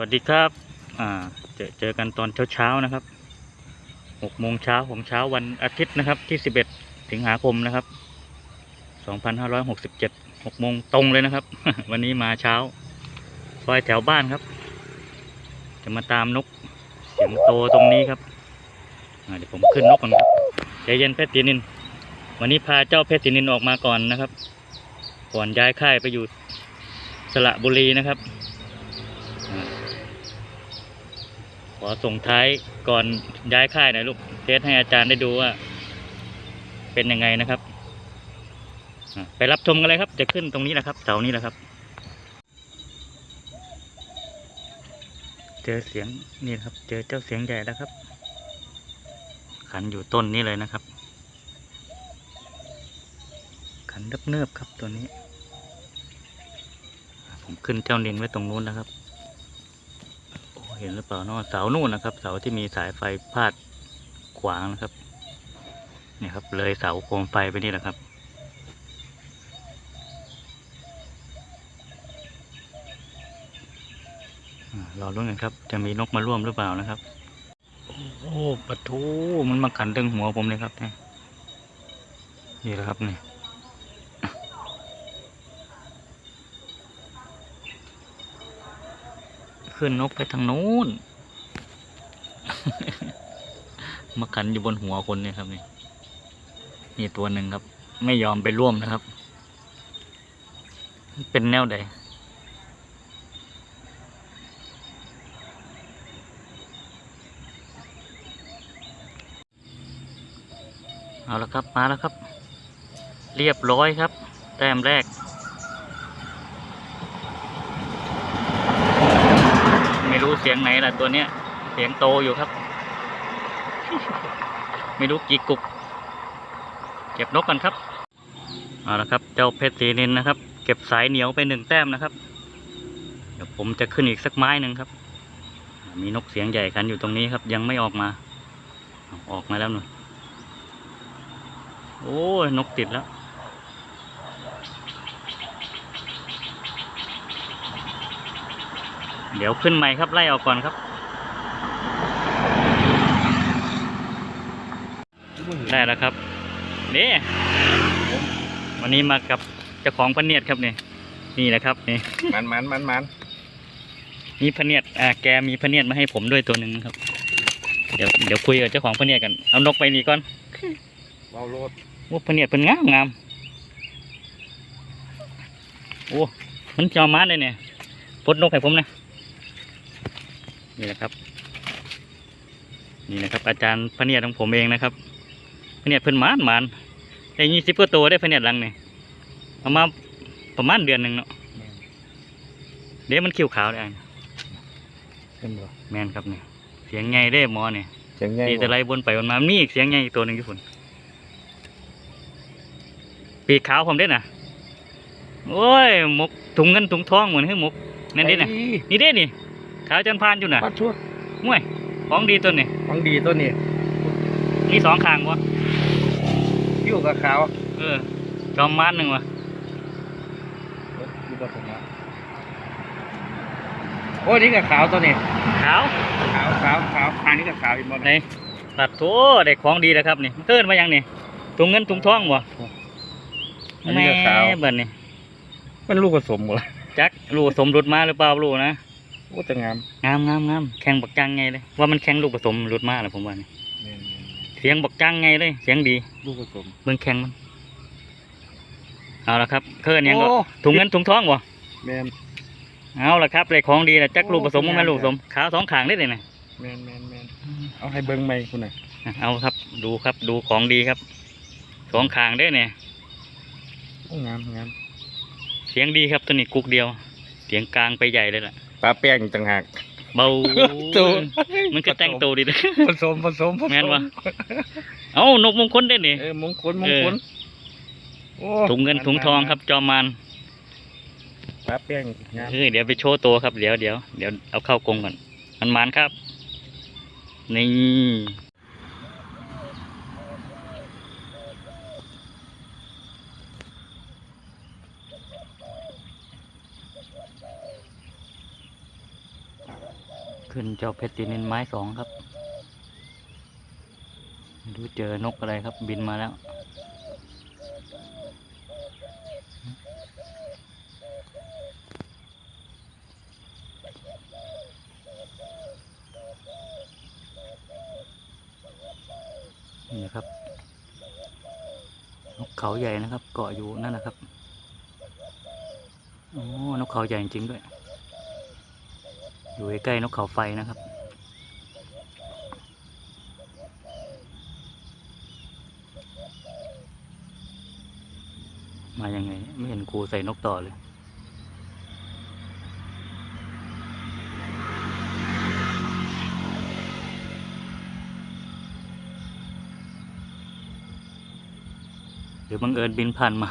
วัสดีครับ อ่า เจอเจอกันตอนเช้าๆนะครับหกโมงเช้าของเช้าวันอาทิตย์นะครับ ที่สิบเอ็ดสิงหาคมนะครับสองพันห้าร้อยหกสิบเจ็ดหกโมงตรงเลยนะครับ วันนี้มาเช้าซอยแถวบ้านครับ จะมาตามนกเสียงโตตรงนี้ครับ เดี๋ยวผมขึ้นนกก่อนครับใจเย็นเพชรตีนิน วันนี้พาเจ้าเพชรตีนินออกมาก่อนนะครับ ก่อนย้ายค่ายไปอยู่สระบุรีนะครับ อส่งท้ายก่อนย้ายค่ายหน่อยลูกเทสให้อาจารย์ได้ดูว่า เป็นยังไงนะครับไปรับชมกันเลยครับ จะขึ้นตรงนี้แหละครับเสานี้แหละครับ เจอเสียงนี่ครับ เจอเจ้าเสียงใหญ่แล้วครับ ขันอยู่ต้นนี้เลยนะครับ ขันเนิบๆครับตัวนี้ ผมขึ้นเจ้านินไว้ตรงนู้นนะครับ ห็นหรือเปล่าเนาะเสานู่นนะครับ เสาที่มีสายไฟพาดขวางนะครับเนี่ยครับ เลยเสาโคมไฟไปนี่แหละครับรอรุ้นกันครับ จะมีนกมาร่วมหรือเปล่านะครับ โอ้ปะทูมันมาขันตึงหัวผมเลยครับเนี่ยนี่แหละครับเนี่ย ขึ้นนกไปทางนู้น มาขันอยู่บนหัวคนเนี่ยครับนี่นี่ตัวหนึ่งครับ ไม่ยอมไปร่วมนะครับ เป็นแนวใดเอาละครับมาแล้วครับ เรียบร้อยครับ แต้มแรก ไม่รู้เสียงไหนล่ะตัวเนี้ย เสียงโตอยู่ครับ ไม่รู้กี่กุก เก็บนกกันครับเอาละครับ เจ้าเพชรสีนินนะครับ เก็บสายเหนียวไปหนึ่งแต้มนะครับ เดี๋ยวผมจะขึ้นอีกสักไม้หนึ่งครับ มีนกเสียงใหญ่คันอยู่ตรงนี้ครับ ยังไม่ออกมาเอาออกมาแล้วหน่อยโอ้ยนกติดแล้ว เดี๋ยวขึ้นใหม่ครับไล่ออกก่อนครับ ได้แล้วครับนี่วันนี้มากับเจ้าของพะเนียดครับเนี่ยนี่แหละครับนี่มันมันมันมันมีพะเนียดอ่าแกมีพะเนียดมาให้ผมด้วยตัวหนึ่งครับ เดี๋ยวเดี๋ยวคุยกับเจ้าของพะเนียดกันเอานกไปนี่ก่อนเบาโลดโอ้พะเนียดเป็นงามงามโอ้มันจอมาเลยเนี่ยพดนกให้ผมนะ นี่แหละครับ นี่นะครับ อาจารย์พะเนียดของผมเองนะครับพะเนียดเพิ่นหมานหมานได้ยี่สิบกว่าตัวได้พะเนียดหลังนี่เอามาประมาณเดือนหนึ่งเนาะเดี๋ยวมันคิ้วขาวได้เห็นบ่แมนครับเนี่ยเสียงไงได้หมอเนี่ยเสียงใหญ่ดีแต่ไรบนไปบนมามีอีกเสียงไงอีกตัวหนึ่งอยู่ฝุ่นปีกขาวผมได้น่ะโอ้ยหมกถุงเงินถุงทองเหมือนให้หมกนั่นเด้น่ะนี่เด้นี่ ขาวจันพานอยู่น่ะปัดชุดม่วยของดีตัวนี่ของดีตัวนี้นี่สองข้างวะอยู่กับขาวเออจอมมานหนึ่งวะอยู่กับผมโอ้ยนี่กับขาวตัวนี้ขาวขาวขาวขาวอันนี้กับขาวอีกหมดไหนตัดโถได้ของดีแล้วครับนี่เกินมายังนี่ถุงเงินถุงทองวะอันนี้กับขาวแม่เบิ่นนี่มันลูกผสมหมดเลยจักลูกสมรุดมาหรือเปล่าลูกนะ โอ้แต่งามงามงามงามแข่งบักจังไงเลย ว่ามันแข่งลูกผสมรุดมาแหละผมว่านี่เสียงบักจังไงเลย เสียงดีลูกผสม เบิ่งแข่งมัน เอาละครับเคินยังก็โอ้ ถุงเงินถุงทองวะแมนเอาละครับเลยของดีนะจักโอ้ลูกผสมเป็นมันไงลูกผสมขาวสองขางได้เลยนะแมนแมนแมนเอาให้เบิ้งใหม่คุณหน่อยเอาครับดูครับดูของดีครับสองขางได้เนี่ย โอ้งามงามเสียงดีครับตัวนี้กุกเดียว เสียงกลางไปใหญ่เลยล่ะ ปลาแป้งต่างหาก เบาตัว มันก็แต่งตัวดีนะผสมผสมผสมแม่นวะเอานกมงคลได้เนี่ยเออมงคลมงคลโอ้ถุงเงินถุงทองครับจอมมานปลาแป้งงามเฮ้ยเดี๋ยวไปโชว์ตัวครับเดี๋ยวเดี๋ยวเดี๋ยวเอาเข้ากรงก่อนมันมันครับ นี่ ขึ้นเจ้าเพชรตีนินไม้สองครับไม่รู้เจอนกอะไรครับบินมาแล้ว นี่ครับ นกเขาใหญ่นะครับ เกาะอยู่นั่นนะครับ โอ้ นกเขาใหญ่จริงด้วย อยู่ใกล้ๆนกเขาไฟนะครับ มายังไง ไม่เห็นครูใส่นกต่อเลยหรือบังเอิญบินผ่านมา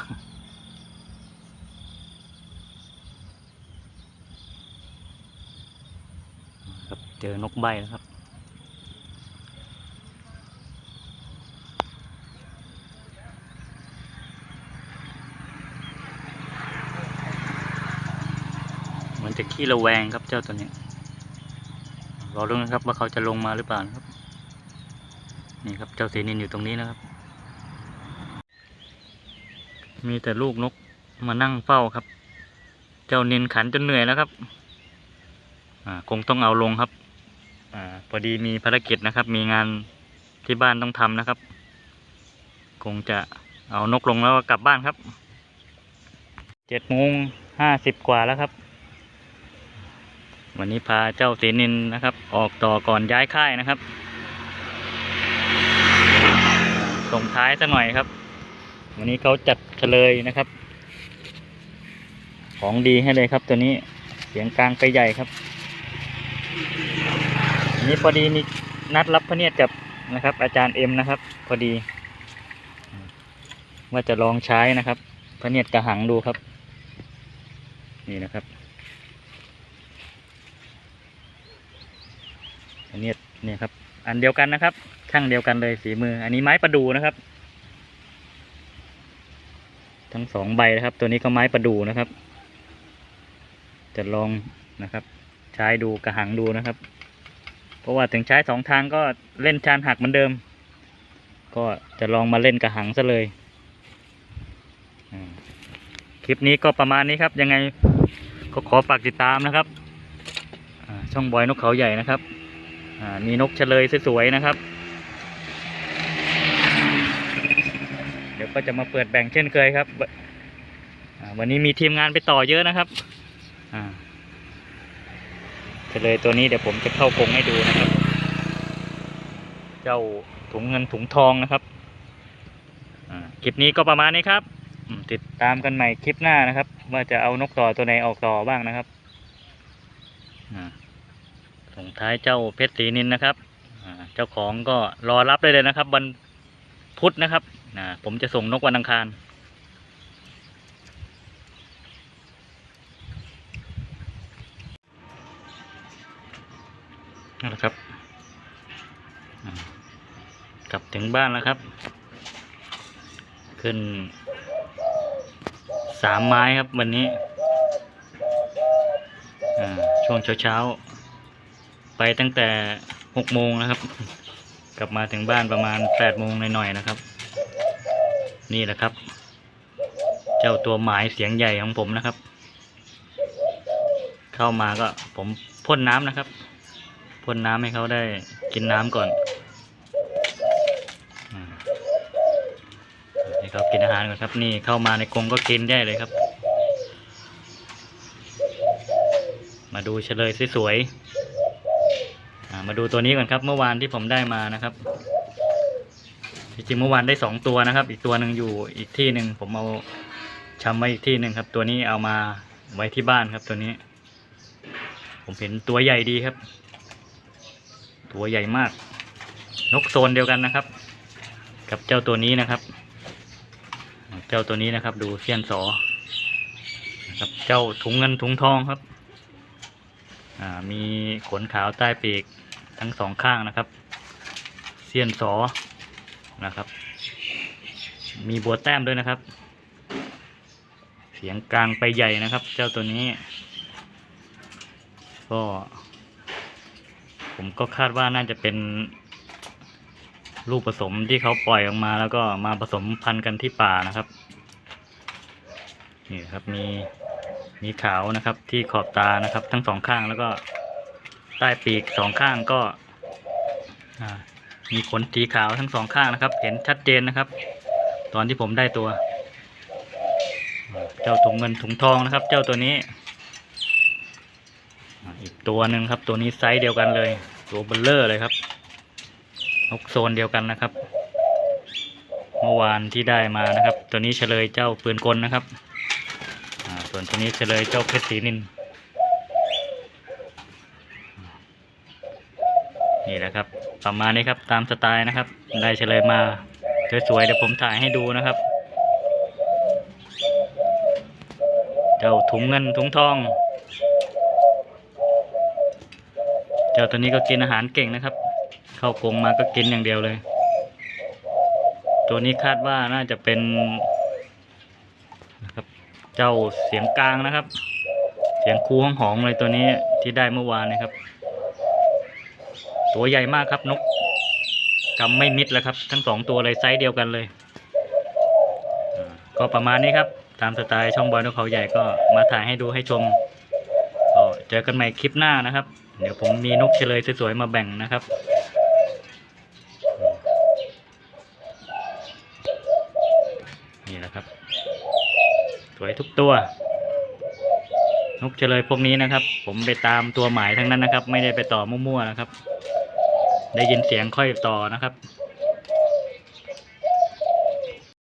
ครับ เจอนกใบแล้วครับ เหมือนจะขี้ระแวงครับเจ้าตัวนี้รอดูนะครับว่าเขาจะลงมาหรือเปล่านะครับ นี่ครับเจ้าสีนินอยู่ตรงนี้นะครับ มีแต่ลูกนกมานั่งเฝ้าครับ เจ้านินขันจนเหนื่อยแล้วครับคงต้องเอาลงครับ พอดีมีภารกิจนะครับ มีงานที่บ้านต้องทำนะครับ คงจะเอานกลงแล้วกลับบ้านครับเจ็ดโมงห้าสิบกว่าแล้วครับ วันนี้พาเจ้าสีนินนะครับ ออกต่อก่อนย้ายค่ายนะครับ ส่งท้ายซะหน่อยครับ วันนี้เขาจัดเฉลยนะครับ ของดีให้เลยครับตัวนี้เสียงกลางไปใหญ่ครับ นนี้พอดีมีนัดรับพระเนียดกับนะครับ อาจารย์เอ็มนะครับ พอดี ว่าจะลองใช้นะครับ พระเนียดกระหังดูครับ นี่นะครับพระเนียดเนี่ยครับ อันเดียวกันนะครับช่างเดียวกันเลยสีมือ อันนี้ไม้ประดูนะครับ ทั้งสองใบนะครับ ตัวนี้ก็ไม้ประดูนะครับ จะลองนะครับ ใช้ดูกระหังดูนะครับ เพราะว่าถึงใช้สองทางก็เล่นชานหักเหมือนเดิม ก็จะลองมาเล่นกระหังซะเลย คลิปนี้ก็ประมาณนี้ครับ ยังไงก็ขอฝากติดตามนะครับ ช่องบอยนกเขาใหญ่นะครับ มีนกเฉลยสวยๆนะครับ เดี๋ยวก็จะมาเปิดแบ่งเช่นเคยครับ วันนี้มีทีมงานไปต่อเยอะนะครับ อ่า ฉลยตัวนี้เดี๋ยวผมจะเข้ากรงให้ดูนะครับ เจ้าถุงเงินถุงทองนะครับคลิปนี้ก็ประมาณนี้ครับ ติดตามกันใหม่คลิปหน้านะครับ ว่าจะเอานกต่อตัวไหนออกต่อบ้างนะครับส่งท้ายเจ้าเพชรศรีนินนะครับเจ้าของก็รอรับได้เลยนะครับ วันพุธนะครับผมจะส่งนกวันอังคาร นั่นแหละครับกลับถึงบ้านแล้วครับ ขึ้นสามไม้ครับวันนี้ช่วงเช้าๆ ไปตั้งแต่หกโมงนะครับ กลับมาถึงบ้านประมาณแปดโมงหน่อยๆนะครับ นี่แหละครับ เจ้าตัวหมายเสียงใหญ่ของผมนะครับ เข้ามาก็ผมพ่นน้ำนะครับ พ่นน้ำให้เขาได้กินน้ำก่อนให้เขากินอาหารก่อนครับ นี่เข้ามาในกรงก็กินได้เลยครับ มาดูเฉลยสวยๆมาดูตัวนี้ก่อนครับ เมื่อวานที่ผมได้มานะครับจริงๆเมื่อวานได้สองตัวนะครับ อีกตัวหนึ่งอยู่อีกที่หนึ่งผมเอาชำไว้อีกที่หนึ่งครับ ตัวนี้เอามาไว้ที่บ้านครับตัวนี้ ผมเห็นตัวใหญ่ดีครับ ตัวใหญ่มาก นกโซนเดียวกันนะครับ กับเจ้าตัวนี้นะครับ เจ้าตัวนี้นะครับ ดูเสี้ยนสอนะครับเจ้าถุงเงินถุงทองครับมีขนขาวใต้ปีกทั้งสองข้างนะครับ เสี้ยนสอนะครับ มีบัวแต้มด้วยนะครับ เสียงกลางไปใหญ่นะครับ เจ้าตัวนี้ ก็ ผมก็คาดว่าน่าจะเป็นลูกผสมที่เขาปล่อยออกมาแล้วก็มาผสมพันธุ์กันที่ป่านะครับ นี่ครับมีมีขาวนะครับที่ขอบตานะครับ ทั้งสองข้างแล้วก็ใต้ปีกสองข้างก็มีขนสีขาวทั้งสองข้างนะครับ เห็นชัดเจนนะครับ ตอนที่ผมได้ตัว เจ้าถุงเงินถุงทองนะครับ เจ้าตัวนี้ อีกตัวหนึ่งครับตัวนี้ไซส์เดียวกันเลย ตัวเบลเลอร์เลยครับนกโซนเดียวกันนะครับ เมื่อวานที่ได้มานะครับ ตัวนี้เฉลยเจ้าปืนกลนะครับส่วนตัวนี้เฉลยเจ้าเพชรศรีนินนี่แหละครับประมาณนี้ครับตามสไตล์นะครับ ได้เฉลยมาสวยๆเดี๋ยวผมถ่ายให้ดูนะครับ เจ้าถุงเงินถุงทอง เจ้าตัวนี้ก็กินอาหารเก่งนะครับ เข้ากรงมาก็กินอย่างเดียวเลย ตัวนี้คาดว่าน่าจะเป็นนะครับเจ้าเสียงกลางนะครับ เสียงคูห้องหองเลยตัวนี้ที่ได้เมื่อวานนะครับ ตัวใหญ่มากครับนกกำไม่มิดแล้วครับ ทั้งสองตัวเลยไซส์เดียวกันเลยก็ประมาณนี้ครับ ตามสไตล์ช่องบอยนกเขาใหญ่ก็มาถ่ายให้ดูให้ชมก็เจอกันใหม่คลิปหน้านะครับ เดี๋ยวผมมีนกเฉลยสวยๆมาแบ่งนะครับนี่แหละครับ สวยทุกตัวนกเฉลยพวกนี้นะครับ ผมไปตามตัวหมายทั้งนั้นนะครับ ไม่ได้ไปต่อมั่วๆนะครับ ได้ยินเสียงค่อยต่อนะครับ